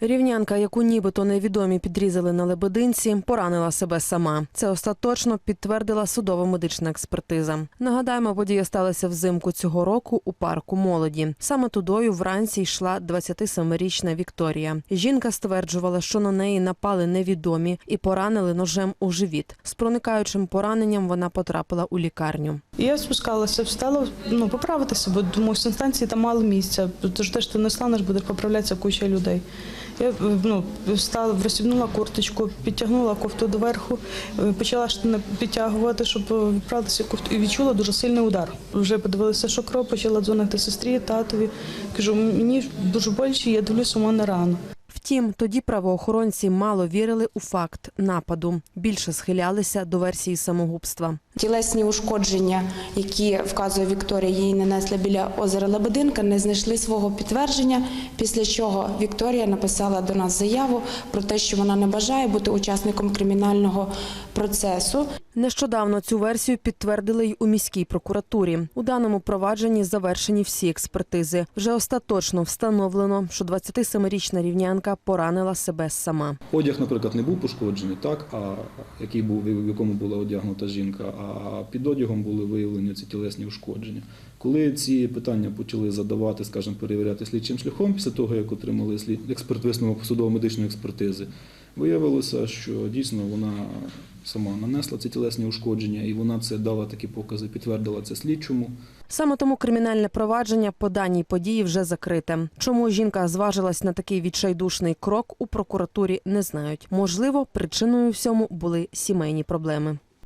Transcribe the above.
Рівнянка, яку нібито невідомі підрізали на лебединці, поранила себе сама. Це остаточно підтвердила судово медична експертиза. Нагадаємо, подія сталася взимку цього року у парку молоді. Саме тудою вранці йшла 27-річна Вікторія. Жінка стверджувала, що на неї напали невідомі і поранили ножем у живіт. З проникаючим пораненням вона потрапила у лікарню. Я спускалася, встала ну, поправитися, бо думаю, в санстанції там мало місця. Тож те, що ти не станеш, буде поправлятися куча людей. Я ну, встала, розсібнула курточку, підтягнула кофту доверху, е, почала підтягувати, щоб е, відправитися кофту, і відчула дуже сильний удар. Вже подивилася, що кров, почала дзвонити сестрі, татові. Кажу, мені дуже боляче, я дивлюся, у мене рано. Втім, тоді правоохоронці мало вірили у факт нападу. Більше схилялися до версії самогубства. Тілесні ушкодження, які вказує Вікторія, їй нанесли біля озера Лебединка, не знайшли свого підтвердження. Після чого Вікторія написала до нас заяву про те, що вона не бажає бути учасником кримінального процесу. Нещодавно цю версію підтвердили й у міській прокуратурі. У даному провадженні завершені всі експертизи. Вже остаточно встановлено, що 27-річна рівнянка поранила себе сама. Одяг, наприклад, не був пошкоджений, так, а який був, в якому була одягнута жінка, а під одягом були виявлені ці тілесні ушкодження. Коли ці питання почали задавати, скажімо, перевіряти слідчим шляхом, після того, як отримали слід експерт висновок судово-медичної експертизи, виявилося, що дійсно вона сама нанесла ці тілесні ушкодження, і вона це дала такі покази, підтвердила це слідчому. Саме тому кримінальне провадження по даній події вже закрите. Чому жінка зважилась на такий відчайдушний крок у прокуратурі, не знають. Можливо, причиною всьому були сімейні проблеми.